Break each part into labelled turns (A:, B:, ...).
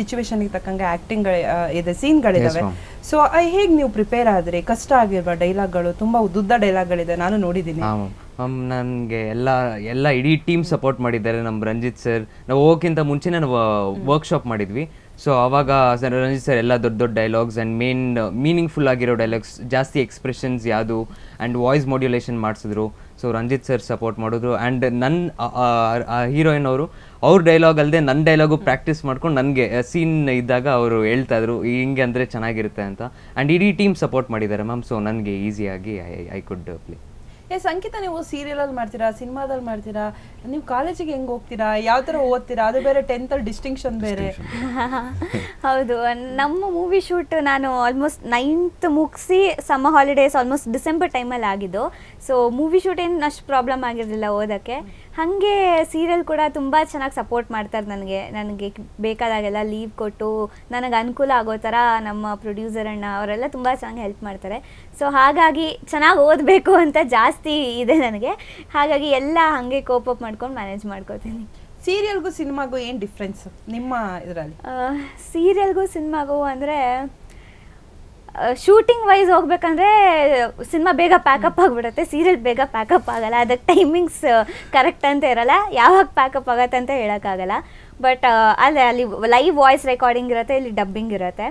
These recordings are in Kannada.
A: ಸಿಚುವೇಶನ್ಗೆ ತಕ್ಕಂಗೆ ಆಕ್ಟಿಂಗ್ ಇದೆ ಸೀನ್ಗಳಿದಾವೆ.
B: ಗಳಿದಾವೆ
A: ಸೊ ಹೇಗೆ ನೀವು ಪ್ರಿಪೇರ್ ಆದ್ರಿ ಕಷ್ಟ ಆಗಿರುವ ಡೈಲಾಗ್ಗಳು ತುಂಬಾ ಉದ್ದುದ್ದ ಡೈಲಾಗ್ಗಳಿದೆ ನಾನು ನೋಡಿದ್ದೀನಿ.
B: ನನಗೆ ಎಲ್ಲ ಎಲ್ಲ ಇಡೀ ಟೀಮ್ ಸಪೋರ್ಟ್ ಮಾಡಿದ್ದಾರೆ. ನಮ್ಮ ರಂಜಿತ್ ಸರ್ ನಾವು ಹೋಗೋಕ್ಕಿಂತ ಮುಂಚೆ ನಾನು ವರ್ಕ್ಶಾಪ್ ಮಾಡಿದ್ವಿ. ಸೊ ಅವಾಗ ಸರ್ ರಂಜಿತ್ ಸರ್ ಎಲ್ಲ ದೊಡ್ಡ ದೊಡ್ಡ ಡೈಲಾಗ್ಸ್ ಆ್ಯಂಡ್ ಮೇನ್ ಮೀನಿಂಗ್ಫುಲ್ ಆಗಿರೋ ಡೈಲಾಗ್ಸ್ ಜಾಸ್ತಿ ಎಕ್ಸ್ಪ್ರೆಷನ್ಸ್ ಯಾವುದು ಆ್ಯಂಡ್ ವಾಯ್ಸ್ ಮಾಡ್ಯುಲೇಷನ್ ಮಾಡಿಸಿದ್ರು. ಸೊ ರಂಜಿತ್ ಸರ್ ಸಪೋರ್ಟ್ ಮಾಡಿದ್ರು. ಆ್ಯಂಡ್ ನನ್ನ ಹೀರೋಯಿನ್ ಅವರು ಅವ್ರ ಡೈಲಾಗ್ ಅಲ್ಲದೆ ನನ್ನ ಡೈಲಾಗು ಪ್ರಾಕ್ಟೀಸ್ ಮಾಡ್ಕೊಂಡು ನನಗೆ ಸೀನ್ ಇದ್ದಾಗ ಅವರು ಹೇಳ್ತಾ ಇದ್ರು ಹಿಂಗೆ ಅಂದರೆ ಚೆನ್ನಾಗಿರುತ್ತೆ ಅಂತ. ಆ್ಯಂಡ್ ಇಡೀ ಟೀಮ್ ಸಪೋರ್ಟ್ ಮಾಡಿದ್ದಾರೆ ಮ್ಯಾಮ್ ಸೊ ನನಗೆ ಈಸಿಯಾಗಿ ಐ ಐ ಕುಡ್ ಪ್ಲೇ
A: ಏ, ಸಂಗೀತ ನೀವು ಸೀರಿಯಲ್ ಅಲ್ಲಿ ಮಾಡ್ತೀರಾ, ಸಿನಿಮಾದಲ್ಲಿ ಮಾಡ್ತೀರಾ? ನೀವು ಕಾಲೇಜಿಗೆ ಹೆಂಗ್ ಹೋಗ್ತೀರಾ? ಯಾವ ತರ ಓದ್ತೀರಾ? ಅದು ಬೇರೆ ಟೆಂತ್ ಡಿಸ್ಟಿಂಕ್ಷನ್ ಬೇರೆ.
C: ಹೌದು. ನಮ್ಮ ಮೂವಿ ಶೂಟ್ ನಾನು ಆಲ್ಮೋಸ್ಟ್ ನೈನ್ತ್ ಮುಗಿಸಿ ಸಮ್ಮರ್ ಹಾಲಿಡೇಸ್ ಆಲ್ಮೋಸ್ಟ್ ಡಿಸೆಂಬರ್ ಟೈಮಲ್ಲಿ ಆಗಿದ್ದು. ಸೊ ಮೂವಿ ಶೂಟ್ ಏನು ಅಷ್ಟು ಪ್ರಾಬ್ಲಮ್ ಆಗಿರಲಿಲ್ಲ ಓದೋಕ್ಕೆ. ಹಾಗೆ ಸೀರಿಯಲ್ ಕೂಡ ತುಂಬ ಚೆನ್ನಾಗಿ ಸಪೋರ್ಟ್ ಮಾಡ್ತಾರೆ ನನಗೆ. ನನಗೆ ಬೇಕಾದಾಗೆಲ್ಲ ಲೀವ್ ಕೊಟ್ಟು ನನಗೆ ಅನುಕೂಲ ಆಗೋ ಥರ ನಮ್ಮ ಪ್ರೊಡ್ಯೂಸರ್ ಅಣ್ಣ ಅವರೆಲ್ಲ ತುಂಬ ಚೆನ್ನಾಗಿ ಹೆಲ್ಪ್ ಮಾಡ್ತಾರೆ. ಸೊ ಹಾಗಾಗಿ ಚೆನ್ನಾಗಿ ಓದಬೇಕು ಅಂತ ಜಾಸ್ತಿ ಇದೆ ನನಗೆ. ಹಾಗಾಗಿ ಎಲ್ಲ ಹಾಗೆ ಕೋಪ್ ಅಪ್ ಮಾಡ್ಕೊಂಡು ಮ್ಯಾನೇಜ್ ಮಾಡ್ಕೋತೀನಿ.
A: ಸೀರಿಯಲ್ಗೂ ಸಿನಿಮಾಗೂ ಏನು ಡಿಫ್ರೆನ್ಸ್ ನಿಮ್ಮ ಇದರಲ್ಲಿ?
C: ಸೀರಿಯಲ್ಗೂ ಸಿನಿಮಾಗೂ ಅಂದರೆ ಶೂಟಿಂಗ್ ವೈಸ್ ಹೋಗ್ಬೇಕಂದ್ರೆ ಸಿನಿಮಾ ಬೇಗ ಪ್ಯಾಕಪ್ ಆಗಿಬಿಡುತ್ತೆ ಸೀರಿಯಲ್ ಬೇಗ ಪ್ಯಾಕಪ್ ಆಗಲ್ಲ, ಅದಕ್ಕೆ ಟೈಮಿಂಗ್ಸ್ ಕರೆಕ್ಟ್ ಅಂತ ಇರಲ್ಲ, ಯಾವಾಗ ಪ್ಯಾಕಪ್ ಆಗತ್ತೆ ಅಂತ ಹೇಳೋಕ್ಕಾಗಲ್ಲ ಬಟ್ ಅಲ್ಲೇ ಅಲ್ಲಿ ಲೈವ್ ವಾಯ್ಸ್ ರೆಕಾರ್ಡಿಂಗ್ ಇರುತ್ತೆ, ಇಲ್ಲಿ ಡಬ್ಬಿಂಗ್ ಇರುತ್ತೆ.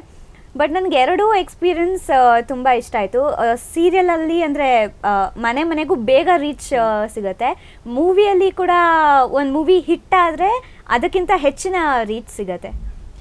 C: ಬಟ್ ನನಗೆ ಎರಡೂ ಎಕ್ಸ್ಪೀರಿಯನ್ಸ್ ತುಂಬ ಇಷ್ಟ ಆಯಿತು. ಸೀರಿಯಲಲ್ಲಿ ಅಂದರೆ ಮನೆ ಮನೆಗೂ ಬೇಗ ರೀಚ್ ಸಿಗುತ್ತೆ. ಮೂವಿಯಲ್ಲಿ ಕೂಡ ಒಂದು ಮೂವಿ ಹಿಟ್ ಆದರೆ ಅದಕ್ಕಿಂತ ಹೆಚ್ಚಿನ ರೀಚ್ ಸಿಗುತ್ತೆ.